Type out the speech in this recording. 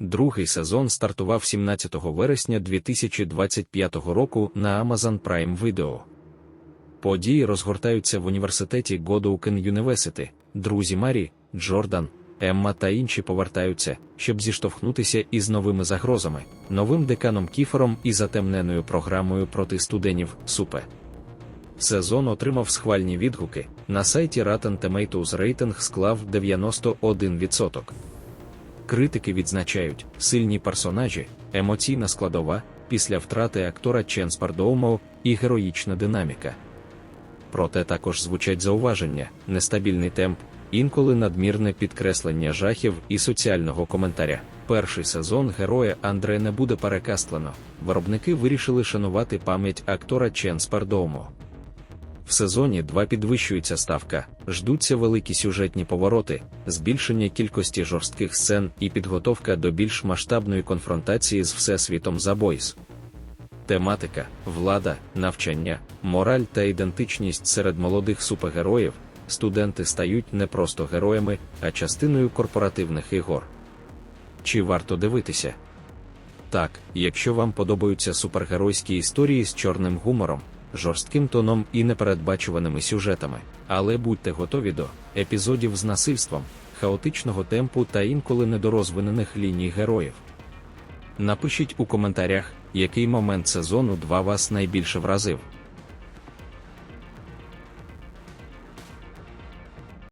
Другий сезон стартував 17 вересня 2025 року на Amazon Prime Video. Події розгортаються в університеті Godowken University. Друзі Марі, Джордан, Емма та інші повертаються, щоб зіштовхнутися із новими загрозами, новим деканом Кіфером і затемненою програмою проти студентів СУПЕ. Сезон отримав схвальні відгуки. На сайті Rotten Tomatoes рейтинг склав 91%. Критики відзначають сильні персонажі, емоційна складова, після втрати актора Ченс Пардоумоу і героїчна динаміка. Проте також звучать зауваження, нестабільний темп, інколи надмірне підкреслення жахів і соціального коментаря. Перший сезон героя Андре не буде перекастлено. Виробники вирішили шанувати пам'ять актора Ченс Пардоумоу. В сезоні 2 підвищується ставка, ждуться великі сюжетні повороти, збільшення кількості жорстких сцен і підготовка до більш масштабної конфронтації з Всесвітом за Бойс. Тематика, влада, навчання, мораль та ідентичність серед молодих супергероїв, студенти стають не просто героями, а частиною корпоративних ігор. Чи варто дивитися? Так, якщо вам подобаються супергеройські історії з чорним гумором, жорстким тоном і непередбачуваними сюжетами, але будьте готові до епізодів з насильством, хаотичного темпу та інколи недорозвинених ліній героїв. Напишіть у коментарях, який момент сезону 2 вас найбільше вразив.